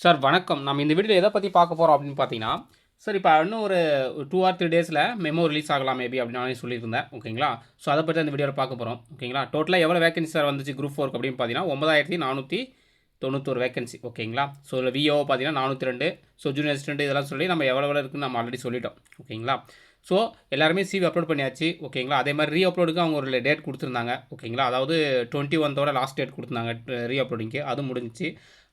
Sir வணக்கம். நம்ம இந்த வீடியோவில் எதை பற்றி பார்க்க போகிறோம் அப்படின்னு பார்த்தீங்கன்னா சார் இப்போ இன்னும் ஒரு டூ ஆர் த்ரீ டேஸில் மெமோ ரிலீஸ் ஆகலாம் மேபி அப்படின்னு நானே சொல்லியிருந்தேன். ஓகேங்களா? ஸோ அதை பற்றி அந்த வீடியோவில் பார்க்க போகிறோம் ஓகேங்களா? டோட்டலாக எவ்வளோ வேகன்சி சார் வந்துச்சு குரூப் ஃபோருக்கு அப்படின்னு பார்த்தீங்கன்னா ஒன்பதாயிரத்தி நானூற்றி தொண்ணூத்தொரு வேகன்சி ஓகேங்களா? ஸோ இதில் விஓ பார்த்தீங்கன்னா நானூற்றி ரெண்டு. ஸோ ஜூனியர் அசிஸ்டன்ட் இதெல்லாம் சொல்லி நம்ம எவ்வளோ எவ்வளோ இருக்குன்னு நம்ம ஆல்ரெடி சொல்லிட்டோம். ஓகேங்களா? ஸோ எல்லாருமே சிவி அப்லோட் பண்ணியாச்சு. ஓகேங்களா? அதே மாதிரி ரீ அப்லோடுக்கு அவங்க ஒரு டேட் கொடுத்துருந்தாங்க. ஓகேங்களா? அதாவது டுவெண்ட்டி ஒன்த்தோட லாஸ்ட் டேட் கொடுத்துருந்தாங்க ரீ அப்லோடிங்க்கு அது முடிஞ்சிச்சு.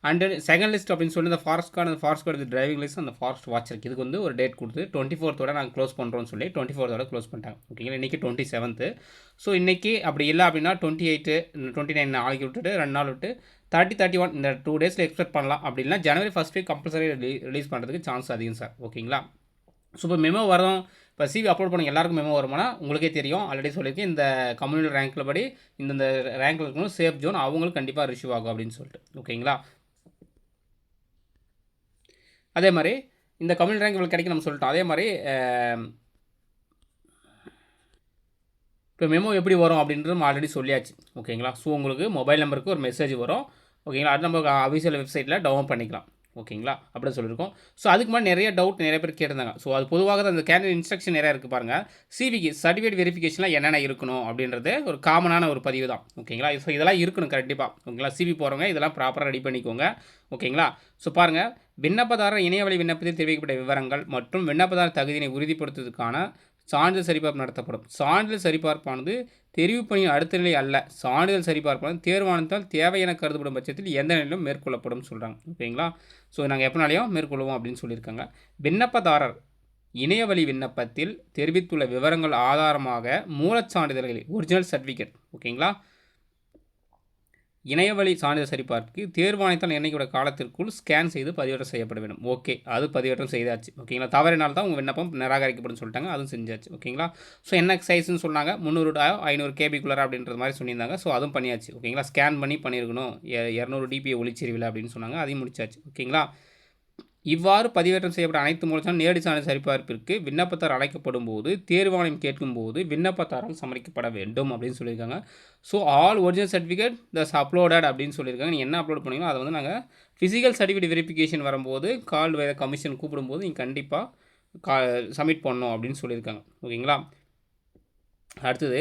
அண்ட் செகண்ட் லிஸ்ட் அப்படின்னு சொல்லி இந்த ஃபாரஸ்ட் கார்டு அந்த ஃபாரஸ்ட் கார்டு டிரைவிங் லிஸ்ட் அந்த ஃபாரஸ்ட் வாட்சருக்கு இதுக்கு வந்து ஒரு டேட் கொடுத்து டுவெண்ட்டி ஃபோர்த்தோட நாங்கள் க்ளோஸ் பண்ணுறோம்னு சொல்லி டுவெண்ட்டி ஃபோர்த்தோட க்ளோஸ் பண்ணிட்டாங்க. ஓகேங்களா இன்றைக்கி டுவெண்ட்டி செவன்த்து ஸோ இன்றைக்கி அப்படி இல்லை அப்படின்னா டுவெண்ட்டி எயிட்டு டுவெண்ட்டி நைன் நாளைக்கு விட்டுட்டு ரெண்டு நாள் விட்டு தேர்ட்டி தேர்ட்டி ஒன் இந்த டூ டேஸில் எக்ஸ்பெக்ட் பண்ணலாம். அப்படின்னா ஜனவரி ஃபஸ்ட் வீக் கம்பல்சரி ரிலீஸ் பண்ணுறதுக்கு சான்ஸ் அதிகம் சார் ஓகேங்களா ஸோ இப்போ மெமோ வரும். இப்போ சிவி அப்லோட் பண்ண எல்லாருக்கும் மெமோ வருமானா உங்களுக்கே தெரியும். ஆல்ரெடி சொல்லியிருக்கேன். இந்த கம்யூனிட்டி ரேங்க்கில் படி இந்த ரேங்க்கில் இருக்கணும் சேஃப் ஜோன் அவங்களுக்கு கண்டிப்பாக ரிசீவ் ஆகும் அப்படின்னு சொல்லிட்டு. ஓகேங்களா அதே மாதிரி இந்த கம்யூனிட்டி ரேங்க் இவ்வளோ கிடைக்கும் நம்ம சொல்லிட்டோம். அதே மாதிரி இப்போ மெமோ எப்படி வரும் அப்படின்றது நம்ம ஆல்ரெடி சொல்லியாச்சு. ஓகேங்களா ஸோ உங்களுக்கு மொபைல் நம்பருக்கு ஒரு மெசேஜ் வரும். ஓகேங்களா அது நம்ம அஃபிஷியல் வெப்சைட்டில் டவுன்லோட் பண்ணிக்கலாம். ஓகேங்களா? அப்படின்னு சொல்லியிருக்கோம். ஸோ அதுக்கு முன்னாடி நிறைய டவுட் நிறைய பேர் கேட்டிருந்தாங்க. ஸோ அது பொதுவாக அந்த கேண்டிடேட் இன்ஸ்ட்ரக்ஷன் நிறையா இருக்குது பாருங்கள் சிவிக்கு சர்டிஃபிகேட் வெரிஃபிகேஷனில் என்னென்ன இருக்கணும் அப்படின்றது ஒரு காமனான ஒரு பதிவு தான். ஓகேங்களா? ஸோ இதெல்லாம் இருக்கணும் கண்டிப்பாக ஓகேங்களா? சிவி போகிறவங்க இதெல்லாம் ப்ராப்பராக ரெடி பண்ணிக்கோங்க. ஓகேங்களா? ஸோ பாருங்கள் விண்ணப்பதாரர் இணையவழி விண்ணப்பத்தில் தெரிவிக்கப்பட்ட விவரங்கள் மற்றும் விண்ணப்பதாரர் தகுதியினை உறுதிப்படுத்துவதற்கான சான்றிதழ் சரிபார்ப்பு நடத்தப்படும். சான்றிதழ் சரிபார்ப்பானது தெரிவு பணி அடுத்த நிலை அல்ல. சான்றிதழ் சரிபார்ப்பானது தேர்வானத்தால் தேவை என கருதப்படும் பட்சத்தில் எந்த நிலையிலும் மேற்கொள்ளப்படும் சொல்கிறாங்க ஓகேங்களா? ஸோ நாங்கள் எப்போனாலையும் மேற்கொள்வோம் அப்படின்னு சொல்லியிருக்காங்க. விண்ணப்பதாரர் இணையவழி விண்ணப்பத்தில் தெரிவித்துள்ள விவரங்கள் ஆதாரமாக மூலச் சான்றிதழ்களை ஒரிஜினல் சர்டிஃபிகேட் ஓகேங்களா? இணையவழி சான்றிதழ் சரிபார்ப்புக்கு தேர்வாணையத்தால் எண்ணிக்கையோட காலத்திற்குள் ஸ்கேன் செய்து பதிவேற்றம் செய்யப்பட வேண்டும். ஓகே அது பதிவேற்றம் செய்தாச்சு. ஓகேங்களா தவறினால் தான் உங்கள் விண்ணப்பம் நிராகரிக்கப்படும் சொல்லிட்டாங்க. அதுவும் செஞ்சாச்சு. ஓகேங்களா ஸோ என்ன சைஸ்ன்னு சொன்னாங்க. முந்நூறு ஐநூறு கேபிக்குள்ளர் அப்படின்ற மாதிரி சொல்லியிருந்தாங்க. ஸோ அதுவும் பண்ணியாச்சு. ஓகேங்களா ஸ்கேன் பண்ணி பண்ணியிருக்கணும். இரநூறு டிபி ஒளிச்சிருவில் அப்படின்னு சொன்னாங்க. அதையும் முடிச்சாச்சு. ஓகேங்களா இவ்வாறு பதிவேற்றம் செய்யப்பட்ட அனைத்து மூலச்சான நேரடி சான்று சரிபார்ப்பிற்கு விண்ணப்பத்தார் அழைக்கப்படும் போது தேர்வாணையம் கேட்கும்போது விண்ணப்பத்தாரால் சமரிக்கப்பட வேண்டும் அப்படின்னு சொல்லியிருக்காங்க. So all original certificate thus uploaded அப்படின்னு சொல்லியிருக்காங்க. நீங்கள் என்ன அப்லோட் பண்ணீங்களோ அதை வந்து நாங்கள் ஃபிசிக்கல் சர்டிஃபிகேட் வெரிஃபிகேஷன் வரும்போது கால் வேறு கமிஷன் கூப்பிடும்போது நீங்கள் கண்டிப்பாக கா சப்மிட் பண்ணணும் அப்படின்னு சொல்லியிருக்காங்க. ஓகேங்களா அடுத்தது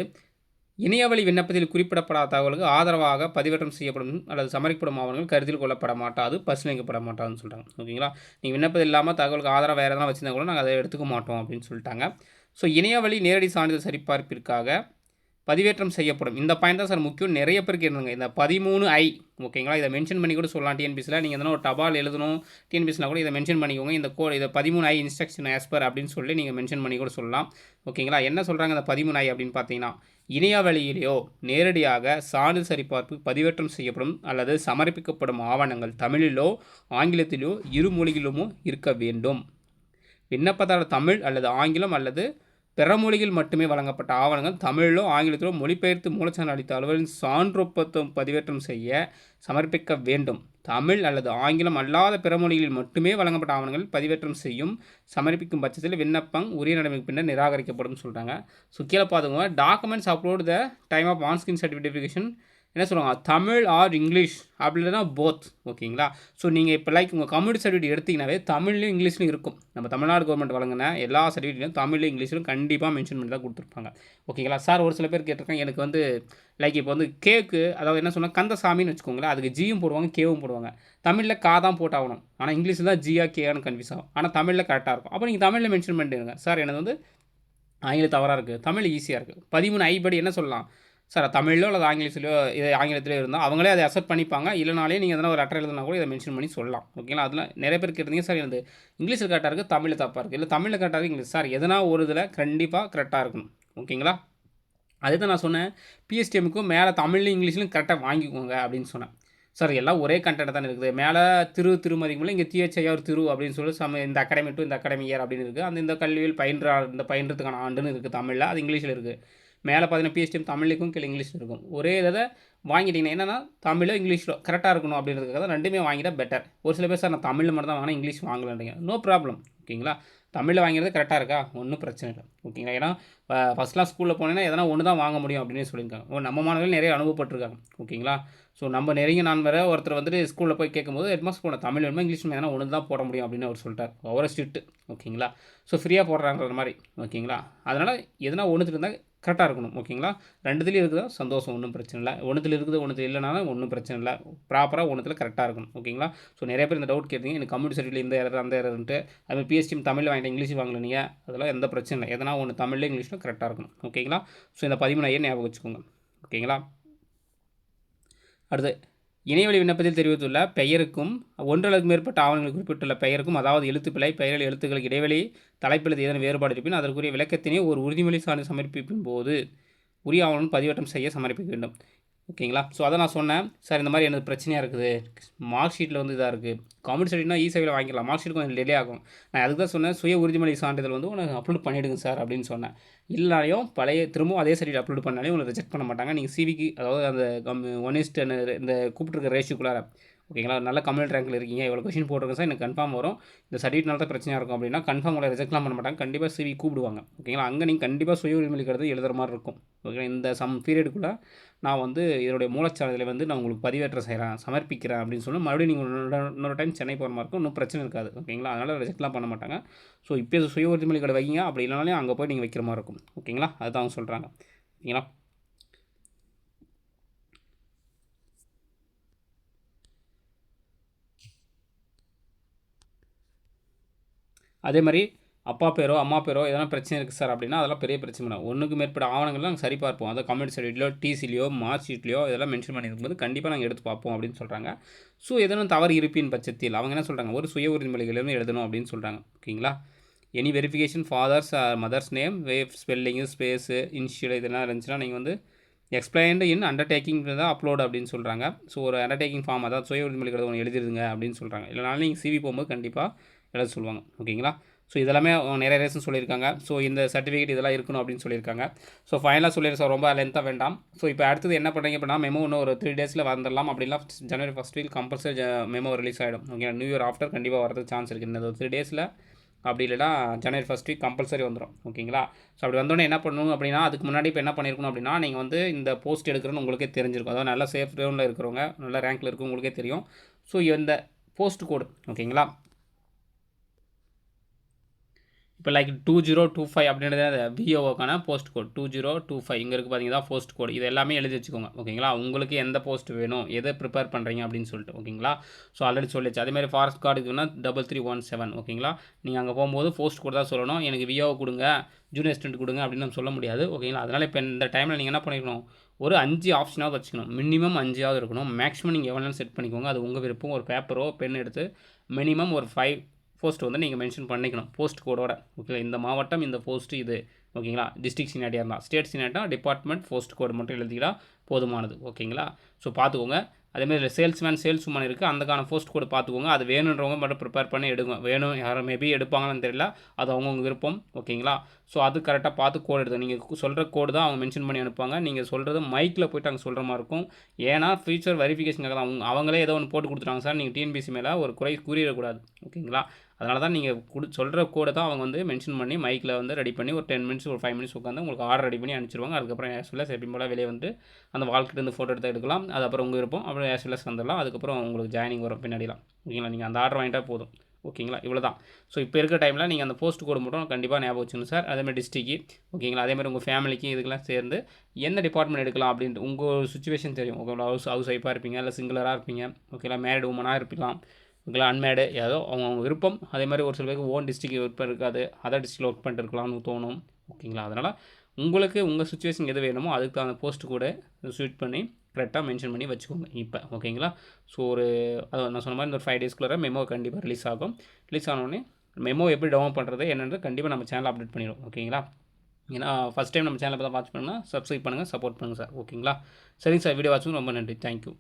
இணையவழி விண்ணப்பத்தில் குறிப்பிடப்படாத தகவலுக்கு ஆதரவாக பதிவேற்றம் செய்யப்படும் அல்லது சமர்ப்பிக்கப்படும் ஆவணங்கள் கருத்தில் கொள்ளப்பட மாட்டாது பரிசீலிக்கப்பட மாட்டாதுன்னு சொல்கிறாங்க ஓகேங்களா? நீங்கள் விண்ணப்பம் இல்லாமல் தகவலுக்கு ஆதரவு வேறு எதனா வச்சுருந்தா கூட நாங்கள் அதை எடுத்துக்க மாட்டோம் அப்படின்னு சொல்லிட்டாங்க. ஸோ இணையவழி நேரடி சான்றிதழ் சரிபார்ப்பிற்காக பதிவேற்றம் செய்யப்படும். இந்த பாயிண்ட் தான் சார் முக்கியம். நிறைய பேருக்கு இருந்தாங்க இந்த பதிமூணு ஐ ஓகேங்களா? இதை மென்ஷன் பண்ணி கூட சொல்லலாம் டிஎன்பிசியில் நீங்கள் எதனா ஒரு டபால் எழுதணும் டிஎன்பிசியில் கூட இதை மென்ஷன் பண்ணிக்கோங்க. இந்த கோ இதை பதிமூணு ஐ இன்ஸ்ட்ரக்ஷன் ஆஸ்பர் அப்படின்னு சொல்லி நீங்கள் மென்ஷன் பண்ணி கூட சொல்லலாம். ஓகேங்களா? என்ன சொல்கிறாங்க இந்த பதிமூணு ஐ அப்படின்னு பார்த்தீங்கன்னா இணையவழியிலேயோ நேரடியாக சான்று சரிபார்ப்பு பதிவேற்றம் செய்யப்படும் அல்லது சமர்ப்பிக்கப்படும் ஆவணங்கள் தமிழிலோ ஆங்கிலத்திலோ இரு மொழிகளிலுமோ இருக்க வேண்டும். விண்ணப்பதாரர் தமிழ் அல்லது ஆங்கிலம் அல்லது பிற மொழியில் மட்டுமே வழங்கப்பட்ட ஆவணங்கள் தமிழிலோ ஆங்கிலத்திலோ மொழிபெயர்த்து மூலச்சான அளித்த அலுவலின் சான்றொப்பத்தம் பதிவேற்றம் செய்ய சமர்ப்பிக்க வேண்டும். தமிழ் அல்லது ஆங்கிலம் அல்லாத பிற மொழிகளில் மட்டுமே வழங்கப்பட்ட ஆவணங்கள் பதிவேற்றம் செய்யும் சமர்ப்பிக்கும் பட்சத்தில் விண்ணப்பம் உரிய நடைமுறை பின்னர் நிராகரிக்கப்படும் சொல்கிறாங்க ஸோ கீழே பார்த்துக்கோங்க. Documents upload the time of on screen certification என்ன சொல்லுவாங்க? தமிழ் ஆர் இங்கிலீஷ் அப்படி இல்லைனா போத் ஓகேங்களா? ஸோ நீங்கள் இப்போ லைக் உங்கள் கம்யூனிட்டி சர்டிஃபிகேட் எடுத்திங்கனாவே தமிழ்லையும் இங்கிலீஷ்லையும் இருக்கும். நம்ம தமிழ்நாடு கவர்மெண்ட் வழங்கின எல்லா சர்டிஃபிகேட்லையும் தமிழ்லையும் இங்கிலீஷ்லையும் கண்டிப்பாக மென்ஷன் பண்ணி தான் கொடுத்துருப்பாங்க. ஓகேங்களா? சார் ஒரு சில பேர் கேட்டிருக்காங்க எனக்கு வந்து லைக் இப்போ வந்து கேக்கு அதாவது என்ன சொன்னால் கந்தசாமின்னு வச்சுக்கோங்களேன் அதுக்கு ஜியும் போடுவாங்க கேவும் போடுவாங்க. தமிழில் கா தான் போட்டாகணும். ஆனால் இங்கிலீஷில் தான் ஜியா கேன்னு கன்ஃபியூஸ் ஆகும். ஆனால் தமிழில் கரெக்டாக இருக்கும். அப்போ நீங்கள் தமிழில் மென்ஷன் பண்ணிடுங்க. சார் எனக்கு வந்து ஆங்கிலம் தவறாக இருக்குது தமிழ் ஈஸியாக இருக்குது பதிமூணு ஐபடி என்ன சொல்லலாம்? சார் தமிழிலோ அல்லது ஆங்கிலத்திலோ இது ஆங்கிலத்திலோ இருந்தால் அவங்களே அதை அசெப்ட் பண்ணிப்பாங்க. இல்லைனாலே நீங்கள் எதனா ஒரு லெட்டர் எழுதுனா கூட இதை மென்ஷன் பண்ணி சொல்லலாம். ஓகேங்களா அதில் நிறைய பேர் கேட்டீங்க சார் எனக்கு இங்கிலீஷில் கரெக்டாக இருக்குது தமிழில் தப்பாக இருக்குது இல்லை தமிழில் கரெக்டாக இருக்குது இங்கிலீஷ். சார் எதனா ஒரு இதில் கண்டிப்பாக கரெக்டாக இருக்கணும். ஓகேங்களா அதே தான் நான் சொன்னேன் பிஎஸ்டிஎம்க்கும் மேலே தமிழ்லையும் இங்கிலீஷ்லையும் கரெக்டாக வாங்கிக்கோங்க அப்படின்னு சொன்னேன். சார் எல்லாம் ஒரே கண்டென்ட் தான் இருக்குது. மேலே திரு திருமதிக்குள்ள இங்கே டிஹெச்ஐஆர் திரு அப்படின்னு சொல்லி சம இந்த அகாடமி டு இந்த அகாடமி இயர் அப்படின்னு இருக்குது அந்த இந்த கல்வியில் பயின்ற இந்த பயின்றதுக்கான ஆண்டுன்னு இருக்குது தமிழில் அது இங்கிலீஷில் இருக்குது மேலே பார்த்தீங்கன்னா பிஎஸ்டிஎம் தமிழுக்கும் கீழே இங்கிலீஷ் இருக்கும். ஒரே இதை வாங்கிட்டீங்கன்னா என்னன்னா தமிழோ இங்கிலீஷோ கரெக்டாக இருக்கணும் அப்படின்றதுக்காக தான் ரெண்டுமே வாங்கிட்டால் பெட்டர் ஒரு சில பேர் சார் நான் தமிழில் மட்டும் தான் வாங்கினா இங்கிலீஷ் வாங்கலன்றீங்க. நோ ப்ராப்ளம் ஓகேங்களா? தமிழில் வாங்கிறது கரெக்டாக இருக்கா? ஒன்றும் பிரச்சனை இல்லை. ஓகேங்களா? ஏன்னா ஃபஸ்ட்லாம் ஸ்கூலில் போனேன்னா எதனா ஒன்று தான் வாங்க முடியும் அப்படின்னு சொல்லியிருக்காங்க. நம்ம மாணவர்கள் நிறைய அனுபவப்பட்டிருக்காங்க. ஓகேங்களா? ஸோ நம்ம நெருங்கிய நான் வேறு ஒருத்தர் வந்துட்டு ஸ்கூலில் போய் கேட்கும்போது ஹெட்மாஸ்டர் போன தமிழ் வேணுமா இங்கிலீஷ் எதனா ஒன்று தான் போட முடியும் அப்படின்னு அவர் சொல்லிட்டார். ஓவர ஸ்ட்ரிக்ட்டு ஓகேங்களா? ஸோ ஃப்ரீயாக போடுறாங்கிற மாதிரி. ஓகேங்களா? அதனால் எதனா ஒன்று இருந்தால் கரெக்டாக இருக்கணும் ஓகேங்களா? ரெண்டுத்துலேயும் இருக்குதோ? சந்தோஷம் ஒன்றும் பிரச்சனை இல்லை. ஒன்றுத்தில் இருக்குது ஒன்றுத்தில் இல்லைனாலும் ஒன்றும் பிரச்சனை இல்லை. ப்ராப்பராக ஒன்றுத்தில் கரெக்டாக இருக்கணும் ஓகேங்களா? ஸோ நிறைய பேர் இந்த டவுட் கேட்டீங்க. எனக்கு கம்ப்யூட்டர் சர்டிஃபிகேட் இந்த எரர் அந்த எரர்ன்ட்டு அதுமாதிரி பிஎஸ்டிஎம் தமிழ் வாங்கிட்டு இங்கிலீஷ் வாங்கலீங்க அதெல்லாம் எந்த பிரச்சனை இல்லை. எதனா ஒன்று தமிழ்ல இங்கிலீஷில் கரெக்டாக இருக்கணும் ஓகேங்களா? ஸோ இந்த பதிமூணு ஐயர் ஞாபகம் வச்சுக்கோங்க ஓகேங்களா? அடுத்து இணையவழி விண்ணப்பத்தில் தெரிவித்துள்ள பெயருக்கும் ஒன்றளவுக்கு மேற்பட்ட ஆவணங்கள் குறிப்பிட்டுள்ள பெயருக்கும் அதாவது எழுத்துப்பிழை பெயரில் எழுத்துக்களுக்கு இடைவெளி தலைப்பில் ஏதேனும் வேறுபாடு இருப்பின் அதற்குரிய விளக்கத்தினை ஒரு உறுதிமொழி சான்று சமர்ப்பிப்பின் போது உரிய ஆவணம் பதிவேற்றம் செய்ய சமர்ப்பிக்க வேண்டும். ஓகேங்களா? ஸோ அதை நான் சொன்னேன். சார் இந்த மாதிரி எனக்கு பிரச்சனையாக இருக்குது. மார்க் ஷீட்டில் வந்து இதாக இருக்குது காமெடி சர்டிஃபிகேட்னா இ சேவையில் வாங்கிக்கலாம் மார்க் ஷீட் கொஞ்சம் டிலே ஆகும். நான் அதுக்கு தான் சொன்னேன். சுய உறுதிமொழி சான்றிதழ் வந்து உனக்கு அப்லோட் பண்ணிவிடுங்க சார் அப்படின்னு சொன்னேன். இல்லைனாலையும் பழைய திரும்பவும் அதே சர்டிஃபிகேட் அப்லோட் பண்ணாலே உங்களை ரிஜெக்ட் பண்ண மாட்டாங்க. நீங்கள் சிவிக்கு அதாவது அந்த கம் ஒன் இஸ்ட் இந்த கூப்பிட்டுருக்க ரேஷியோக்குள்ளார ஓகேங்களா? நல்ல கம்யூனிட் ரேங்கில் இருக்கீங்க. இவ்வளோ கொஷின் போட்டிருக்கேன் சார் எனக்கு கன்ஃபார்ம் வரும். இந்த சர்டிஃபிகேட்னால தான் பிரச்சனையாக இருக்கும் அப்படின்னா கன்ஃபார்ம் உங்களை ரிஜெக்ட்லாம் பண்ண மாட்டாங்க. கண்டிப்பாக சிவி கூப்பிடுவாங்க. ஓகேங்களா? அங்கே நீங்கள் கண்டிப்பாக சுய உரிமைக்கிறது எழுதுகிற மாதிரி இருக்கும். ஓகே இந்த சம் பீரியடுக்குள்ளே நான் வந்து இதோடைய மூலச்சாலையில் வந்து நான் உங்களுக்கு பதிவேற்றம் செய்கிறேன் சமர்ப்பிக்கிறேன் அப்படின்னு சொல்லி மறுபடியும் நீங்கள் இன்னொரு டைம் சென்னை போகிற மாதிரி இருக்கும். இன்னும் பிரச்சனை இருக்காது. ஓகேங்களா? அதனால் ரிஜெக்ட்லாம் பண்ண மாட்டாங்க. ஸோ இப்போ சுய உறுதிமொழி கடை வைங்க. அப்படி இல்லைனாலே அங்கே போய் நீங்கள் வைக்கிற மாதிரி இருக்கும். ஓகேங்களா? அதுதான் அவங்க சொல்கிறாங்க ஓகேங்களா? அதே மாதிரி அப்பா பேரோ அம்மா பேரோ எதனா பிரச்சனை இருக்குது சார் அப்படின்னா அதெல்லாம் பெரிய பிரச்சனை இல்லை ஒன்றுக்கு மேற்பட்ட ஆவணங்கள் நாங்கள் சரி பார்ப்போம் அதை கம்யூனிட்டி சர்டிஃபிகேட்லையோ டிசிலையோ மார்க் ஷீட்லையோ இதெல்லாம் மென்ஷன் பண்ணியிருக்கும்போது கண்டிப்பாக நாங்கள் எடுத்து பார்ப்போம் அப்படின்னு சொல்கிறாங்க ஸோ எதனும் தவறு இருப்பின் பட்சத்தில் அவங்க என்ன சொல்கிறாங்க ஒரு சுய உறுதிமொழிகளிலும் எழுதணும் அப்படின்னு சொல்கிறாங்க ஓகேங்களா? Any verification father's mother's name wave spelling space initial இதெல்லாம் இருந்துச்சுன்னா நீங்கள் வந்து எக்ஸ்பிளைன்டு இன் அண்டர்டேக்கிங் தான் அப்லோட் அப்படின்னு சொல்கிறாங்க ஸோ ஒரு அண்டர்டேக்கிங் ஃபார்ம் அதாவது சுய உறுதிமொழிகளை ஒன்று எழுதிருங்க அப்படின்னு சொல்கிறாங்க இல்லைனாலும் நீங்கள் சிவி போகும்போது கண்டிப்பாக எழுத சொல்லுவாங்க. ஓகேங்களா? ஸோ இதெல்லாமே நிறைய ரீசன் சொல்லியிருக்காங்க. ஸோ இந்த சர்டிஃபிகேட் இதெல்லாம் இருக்கணும் அப்படின்னு சொல்லியிருக்காங்க. ஸோ ஃபைனலாக சொல்லியிருக்கோம் சார் ரொம்ப லென்த்தாக வேண்டாம். ஸோ இப்போ அடுத்தது என்ன பண்ணுறீங்க அப்படின்னா மெமோ இன்னும் ஒரு த்ரீ டேஸில் வந்துடலாம். அப்படிலாம் ஜனவரி first week compulsory memo release ஆகிடும் ஓகே நியூ இயர் ஆஃப்டர் கண்டிப்பாக வரதுக்கு சான்ஸ் இருக்குது இந்த த்ரீ டேஸில் அப்படி இல்லைனா ஜனவரி ஃபஸ்ட் வீக் கம்பல்சரி வந்துடும் ஓகேங்களா? ஸோ அப்படி வந்தோடனே என்ன பண்ணணும் அப்படின்னா அதுக்கு முன்னாடி இப்போ என்ன பண்ணியிருக்கணும் அப்படின்னா நீங்கள் வந்து இந்த போஸ்ட் எடுக்கிறோன்னு உங்களுக்கே தெரிஞ்சிருக்கும். அதாவது நல்ல சேஃப் ரேவில் இருக்கிறவங்க நல்ல ரேங்க்கில் இருக்கும் உங்களுக்கே தெரியும். ஸோ இந்த போஸ்ட் கோடு ஓகேங்களா? இப்போ like two zero two five அப்படின்றது விஓக்கான post code two zero two five இங்கே இருக்குது பார்த்தீங்கன்னா போஸ்ட் கோட் இது எல்லாமே எழுதி வச்சுக்கோங்க ஓகேங்களா உங்களுக்கு எந்த போஸ்ட் வேணும் எதை ப்ரிப்பேர் பண்ணுறீங்க அப்படின்னு சொல்லிட்டு ஓகேங்களா ஸோ ஆல்ரெடி சொல்லிச்சு அதேமாதிரி ஃபாரஸ்ட் கார்டுக்குன்னா டபுள் த்ரீ ஒன் செவன் ஓகேங்களா நீங்கள் அங்கே போகும்போது போஸ்ட் கோட் தான் சொல்லணும். எனக்கு விஓ கொடுங்க ஜூனியர் ஸ்டூடெண்ட் கொடுங்க அப்படின்னு நம்ம சொல்ல முடியாது ஓகேங்களா அதனால் இப்போ இந்த டைமில் நீங்கள் என்ன பண்ணிக்கணும் ஒரு அஞ்சு ஆப்ஷனாவது வச்சுக்கணும். மினிமம் அஞ்சாவது இருக்கணும். மேக்ஸிமம் நீங்கள் எவ்வளோ செட் பண்ணிக்கோங்க. அது உங்கள் விருப்பம். ஒரு பேப்பரோ பென் எடுத்து மினிமம் ஒரு ஃபைவ் போஸ்ட் வந்து நீங்கள் மென்ஷன் பண்ணிக்கணும் போஸ்ட் கோடோட ஓகே இந்த மாவட்டம் இந்த போஸ்ட் இது. ஓகேங்களா டிஸ்ட்ரிக்ட் சீனியாரியாக இருந்தால் ஸ்டேட் சீனியாரிட்டா டிபார்ட்மெண்ட் போஸ்ட் கோடு மட்டும் எழுதிக்கிட்டா போதுமானது. ஓகேங்களா ஸோ பார்த்துக்கோங்க அதேமாதிரி சேல்ஸ்மேன் சேல்ஸ் உமன் இருக்குது அதுக்கான போஸ்ட் கோடு பார்த்துக்கோங்க அது வேணுன்றவங்க மட்டும் ப்ரிப்பேர் பண்ணி எடுங்க. வேணும் யாரும் மேபி எடுப்பாங்கன்னு தெரியல. அது அவங்கவுங்க விருப்பம். ஓகேங்களா ஸோ அது கரெக்டாக பார்த்து கோடு எடுத்து நீங்கள் சொல்கிற கோடு தான் அவங்க மென்ஷன் பண்ணி அனுப்பாங்க நீங்கள் சொல்கிறது மைக்கில் போய்ட்டு அங்கே சொல்கிற மாதிரி இருக்கும். ஏன்னா ஃபியூச்சர் வெரிஃபிகேஷனுக்காக தான். அவங்க அவங்களே ஏதோ ஒன்று போட்டு கொடுத்துட்டாங்க சார். நீங்கள் டிஎன்பிசி மேலே ஒரு குறை கூறிடக்கூடாது. ஓகேங்களா அதனால தான் நீங்கள் கொடு சொல்கிற கூட தான் அவங்க வந்து மென்ஷன் பண்ணி மைக்கில் வந்து ரெடி பண்ணி ஒரு டென் மினிட்ஸ் ஒரு ஃபைவ் மினிட்ஸ் உட்காந்து உங்களுக்கு ஆர்டர் ரெடி பண்ணி அனுப்பிச்சிருவாங்க. அதுக்கப்புறம் ஆஸ்வெல்லாஸ் எப்பயும் போல் வெளியே வந்து அந்த வாழ்க்கிட்ட ஃபோட்டோ எடுத்து எடுக்கலாம். அது அப்புறம் உங்கள் இருப்போம் அப்புறம் ஆஸ்வெல்லாஸ் வந்துடலாம். அதுக்கப்புறம் உங்களுக்கு ஜாயினிங் வரும். பின்னாடிலாம் ஓகேங்களா நீங்கள் அந்த ஆர்டர் வாங்கிட்டா போதும். ஓகேங்களா இவ்வளோ தான். ஸோ இப்போ இருக்க டைமில் நீங்கள் அந்த போஸ்ட் கோடு மட்டும் கண்டிப்பாக ஞாபகம் வச்சுக்கணும் சார் அதேமாதிரி டிஸ்ட்ரிக்கு ஓகேங்களா அதேமாதிரி உங்கள் ஃபேமிலிக்கு இதுக்கெல்லாம் சேர்ந்து எந்த டிபார்ட்மெண்ட் எடுக்கலாம் அப்படின்ட்டு உங்கள் சுச்சுவேஷன் தெரியும். ஓகேங்களா ஹவுஸ் ஹவுஸ் ஒய்ஃபாக இருப்பீங்க இல்லை சிங்கிளராக இருப்பீங்க. ஓகேங்களா மேரிட் உமனாக இருப்பிக்கலாம் ஓகேங்களா அன்மேடு ஏதோ அவங்க விருப்பம். அதே மாதிரி ஒரு சில பேருக்கு ஓன் டிஸ்ட்ரிக்ட் ஒர்க் இருக்காது. அதர் டிஸ்ட்ரிக்டில் ஒர்க் பண்ணிட்டு இருக்கலாம்னு தோணும். ஓகேங்களா? அதனால் உங்களுக்கு உங்கள் சுச்சுவேஷன் எது வேணுமோ அதுக்கு அந்த போஸ்ட் கூட ஸ்வீட் பண்ணி கரெக்டாக மென்ஷன் பண்ணி வச்சுக்கோங்க இப்போ. ஓகேங்களா? ஸோ ஒரு அது நான் சொன்ன மாதிரி இந்த ஒரு ஃபைவ் டேஸ்க்குள்ளே மெமோ கண்டிப்பாக ரிலீஸ் ஆகும். ரிலீஸ் ஆனோடனே மெமோ எப்படி டவுன்லோட் பண்ணுறது என்னன்றது கண்டிப்பாக நம்ம சேனல் அப்டேட் பண்ணிடும் ஓகேங்களா? ஏன்னா ஃபஸ்ட் டைம் நம்ம சேனலை தான் வாட்ச் பண்ணால் சப்ஸ்கிரைப் பண்ணுங்கள் சப்போர்ட் பண்ணுங்கள் சார் ஓகேங்களா? சரிங்க சார் வீடியோ வாட்சும் ரொம்ப நன்றி. தேங்க்யூ